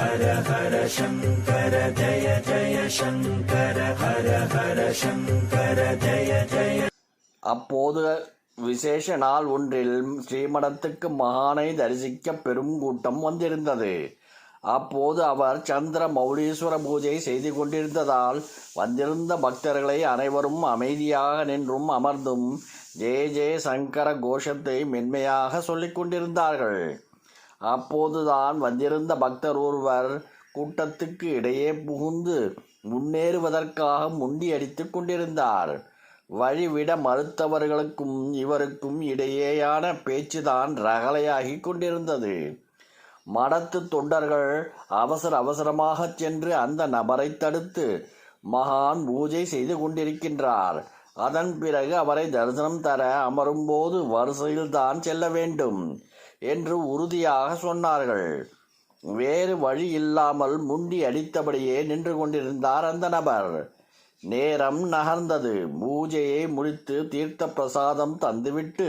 ஹர ஹர சங்கர ஜய ஜய சங்கர ஹர ஹர சங்கர ஜய ஜய அப்போது விசேஷ நாள் ஒன்றில் ஸ்ரீமடத்துக்கு மகானை தரிசிக்க பெரும் கூட்டம் வந்திருந்தது. அப்போது அவர் சந்திர மௌலீஸ்வர பூஜை செய்து கொண்டிருந்ததால் வந்திருந்த பக்தர்களை அனைவரும் அமைதியாக நின்றும் அமர்ந்தும் ஜெய ஜே சங்கர கோஷத்தை மென்மையாக சொல்லிக் கொண்டிருந்தார்கள். அப்போதுதான் வந்திருந்த பக்தர் ஒருவர் கூட்டத்துக்கு இடையே புகுந்து முன்னேறுவதற்காக முண்டியடித்துக் கொண்டிருந்தார். வழிவிட மறுத்தவர்களுக்கும் இவருக்கும் இடையேயான பேச்சுதான் ரகலையாகி கொண்டிருந்தது. மடத்து தொண்டர்கள் அவசர அவசரமாகச் சென்று அந்த நபரை தடுத்து மகான் பூஜை செய்து கொண்டிருக்கின்றார். அதன் பிறகு அவரை தரிசனம் தர அமரும்போது வரிசையில் தான் செல்ல வேண்டும். என்று உறுதியாக சொன்னார்கள். வேறு வழி இல்லாமல் முண்டி அடித்தபடியே நின்று கொண்டிருந்தார் அந்த நபர். நேரம் நகர்ந்தது. பூஜையை முடித்து தீர்த்த பிரசாதம் தந்துவிட்டு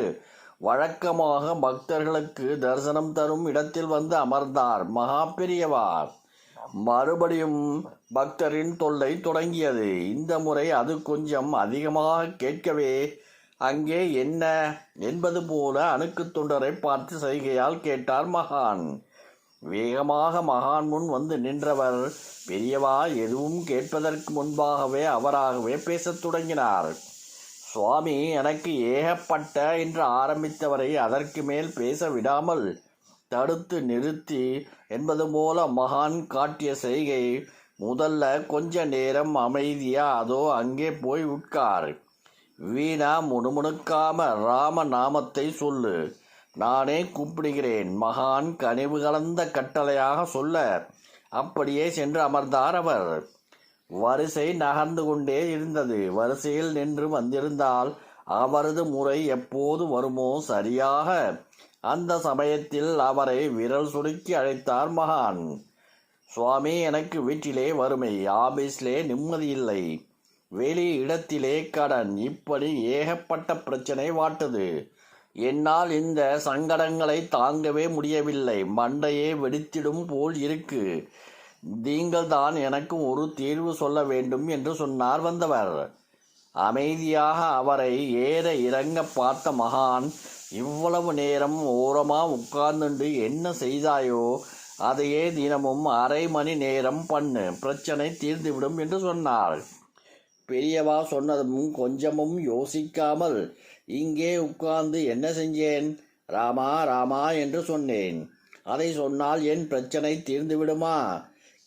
வழக்கமாக பக்தர்களுக்கு தரிசனம் தரும் இடத்தில் வந்து அமர்ந்தார் மகா பெரியவார். மறுபடியும் பக்தரின் தொல்லை தொடங்கியது. இந்த முறை அது கொஞ்சம் அதிகமாக கேட்கவே அங்கே என்ன என்பது போல அணுக்கு தொண்டரை பார்த்து செய்கையால் கேட்டார் மகான். வேகமாக மகான் முன் வந்து நின்றவர் பெரியவா எதுவும் கேட்பதற்கு முன்பாகவே அவராகவே பேசத் தொடங்கினார். சுவாமி எனக்கு ஏகப்பட்ட என்று ஆரம்பித்தவரை அதற்கு மேல் பேச விடாமல் தடுத்து நிறுத்தி என்பது போல மகான் காட்டிய செய்கை முதல்ல கொஞ்ச நேரம் அமைதியா அதோ அங்கே போய் உட்கார். வீணா முணுமுணுக்காம ராம நாமத்தை சொல்லு. நானே கூப்பிடுகிறேன். மகான் கனிவு கலந்த கட்டளையாக சொல்ல. அப்படியே சென்று அமர்ந்தார் அவர். வரிசை நகர்ந்து கொண்டே இருந்தது. வரிசையில் நின்று வந்திருந்தால் அவரது முறை எப்போது வருமோ சரியாக. அந்த சமயத்தில் அவரை விரல் சுருக்கி அழைத்தார் மகான். சுவாமி எனக்கு வீட்டிலே வறுமை. ஆபீஸ்லே நிம்மதி இல்லை. வெளி இடத்திலே கடன் இப்படி ஏகப்பட்ட பிரச்சனை வாட்டுது. என்னால் இந்த சங்கடங்களை தாங்கவே முடியவில்லை. மண்டையே வெடித்திடும் போல் இருக்கு. நீங்கள் தான் எனக்கு ஒரு தீர்வு சொல்ல வேண்டும் என்று சொன்னார் வந்தவர். அமைதியாக அவரை ஏற இறங்க பார்த்த மகான் இவ்வளவு நேரம் ஓரமாக உட்கார்ந்துண்டு என்ன செய்தாயோ அதையே தினமும் அரை மணி நேரம் பண்ணு. பிரச்சனை தீர்ந்துவிடும் என்று சொன்னார். பெரியவா சொன்னதும் கொஞ்சமும் யோசிக்காமல் இங்கே உட்கார்ந்து என்ன செஞ்சேன்? ராமா ராமா என்று சொன்னேன். அதை சொன்னால் என் பிரச்சனை தீர்ந்துவிடுமா?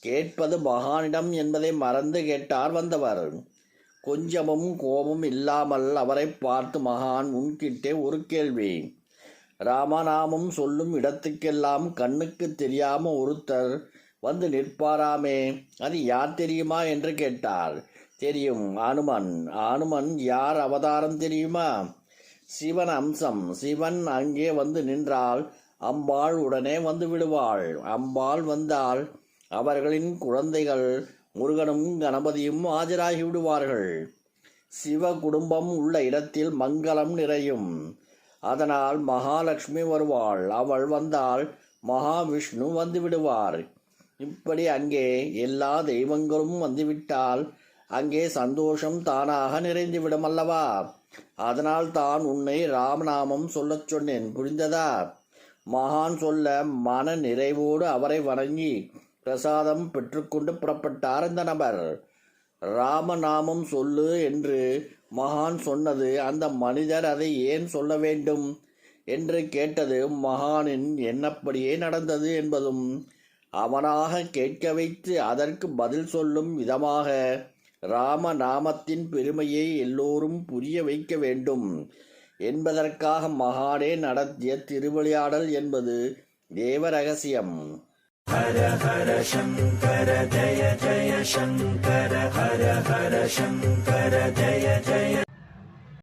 கேட்பது மகானிடம் என்பதை மறந்து கேட்டார் வந்தவர். கொஞ்சமும் கோபம் இல்லாமல் அவரை பார்த்து மகான் உன்கிட்டே ஒரு கேள்வி. ராமநாமம் சொல்லும் இடத்துக்கெல்லாம் கண்ணுக்கு தெரியாம ஒருத்தர் வந்து நிற்பாராமே அது யார் தெரியுமா? என்று கேட்டார். தெரியும். அனுமன் அனுமன் யார் அவதாரம் தெரியுமா? சிவன் அம்சம். சிவன் அங்கே வந்து நின்றால் அம்பாள் உடனே வந்து விடுவாள். அம்பாள் வந்தால் அவர்களின் குழந்தைகள் முருகனும் கணபதியும் ஆஜராகி விடுவார்கள். சிவ குடும்பம் உள்ள இடத்தில் மங்களம் நிறையும். அதனால் மகாலட்சுமி வருவாள். அவள் வந்தால் மகாவிஷ்ணு வந்து விடுவார். இப்படி அங்கே எல்லா தெய்வங்களும் வந்துவிட்டால் அங்கே சந்தோஷம் தானாக நிறைந்துவிடும் அல்லவா அதனால் தான் உன்னை ராமநாமம் சொல்லச் சொன்னேன். புரிந்ததா? மகான் சொல்ல மன நிறைவோடு அவரை வணங்கி பிரசாதம் பெற்றுக்கொண்டு புறப்பட்டார் அந்த நபர். ராமநாமம் சொல்லு என்று மகான் சொன்னது அந்த மனிதர் அதை ஏன் சொல்ல வேண்டும் என்று கேட்டது மகானின் என்னப்படியே நடந்தது என்பதும் அவனாக கேட்க வைத்து அதற்கு பதில் சொல்லும் விதமாக ராம நாமத்தின் பெருமையை எல்லோரும் புரிய வைக்க வேண்டும். என்பதற்காக மகானே நடத்திய திருவிளையாடல் என்பது தேவ ரகசியம் ஹர ஹர சங்கர ஜய ஜய சங்கர ஹர ஹர சங்கர ஜய ஜய